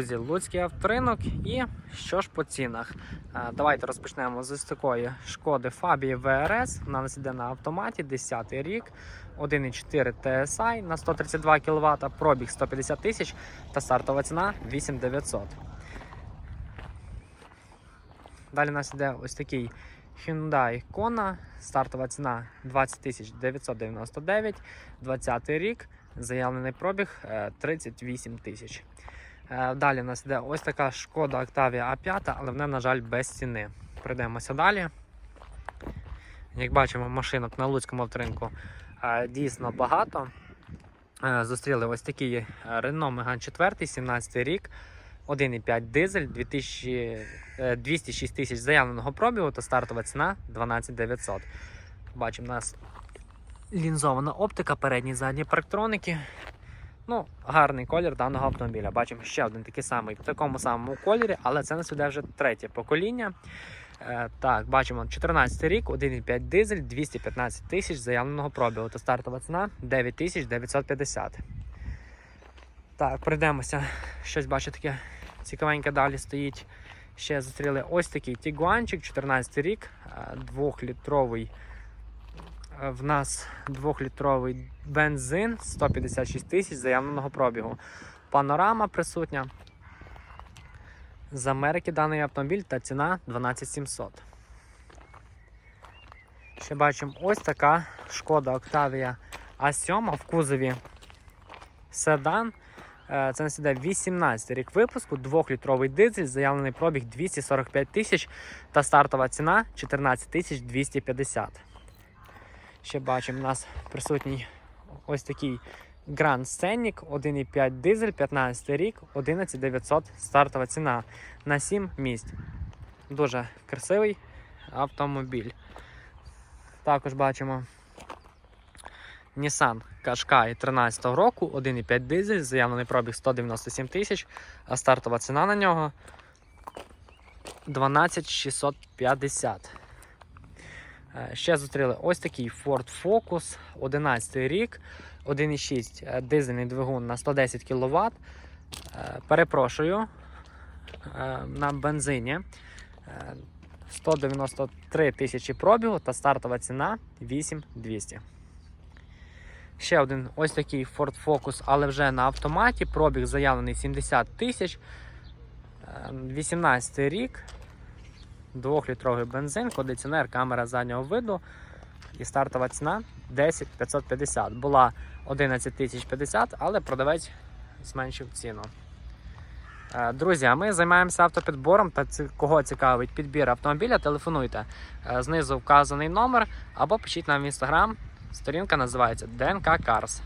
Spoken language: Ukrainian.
Друзі, Луцький авторинок і що ж по цінах? Е, Давайте розпочнемо з такої шкоди Фабії ВРС. Вона нас іде на автоматі, 10 рік, 1,4 TSI на 132 кВт, пробіг 150 тисяч та стартова ціна 8900. Далі нас іде ось такий Hyundai Kona, стартова ціна 20 999, 20 рік, заявлений пробіг е, 38 тисяч. Е, Далі у нас йде ось така шкода Octavia A5, але вона, на жаль, без ціни. Пройдемося далі. Як бачимо, машинок на Луцькому авторинку е, дійсно багато. Е, Зустріли ось такий Renault Megane 4, 17 рік, 1,5 дизель, 2000, е, 206 тисяч заявленого пробігу та стартова ціна 12 900. Бачимо, у нас лінзована оптика, передні і задні парктроники. Ну, гарний колір даного автомобіля. Бачимо ще один такий самий в такому самому кольорі, але це нас іде вже третє покоління. Е, так, бачимо 14 рік, 1,5 дизель, 215 тисяч заявленого пробігу. Та стартова ціна 9950. Так, пройдемося. Щось бачу таке цікавеньке далі стоїть. Ще зустріли ось такий Тігуанчик, 14 рік, 2-літровий. В нас 2-літровий бензин, 156 тисяч заявленого пробігу. Панорама присутня. З Америки даний автомобіль та ціна 12700. Ще бачимо ось така шкода Octavia A7 в кузові седан. Е, Це нас іде 18 рік випуску, 2-літровий дизель, заявлений пробіг 245 тисяч та стартова ціна 14 тисяч 250. Ще бачимо, у нас присутній ось такий Grand Scenic 1,5 дизель, 15 рік, 11900 стартова ціна на 7 місць. Дуже красивий автомобіль. Також бачимо Nissan Qashqai 13 року, 1,5 дизель, заявлений пробіг 197 тисяч, а стартова ціна на нього 12650. Е, Ще зустріли ось такий Ford Focus, 11 рік, 1,6 е, дизельний двигун на 110 кВт. Перепрошую, е, на бензині е, 193 тисячі пробігу та стартова ціна 8200. Ще один ось такий Ford Focus, але вже на автоматі. Пробіг заявлений 70 тисяч. Е, 18 рік. 2-літровий бензин, кондиціонер, камера заднього виду. І стартова ціна 10 550. Була 11 тисяч 50, але продавець зменшив ціну. Е, Друзі, а ми займаємося автопідбором та кого цікавить підбір автомобіля, телефонуйте. Е, Знизу вказаний номер або пишіть нам в інстаграм. Сторінка називається ДНК Cars.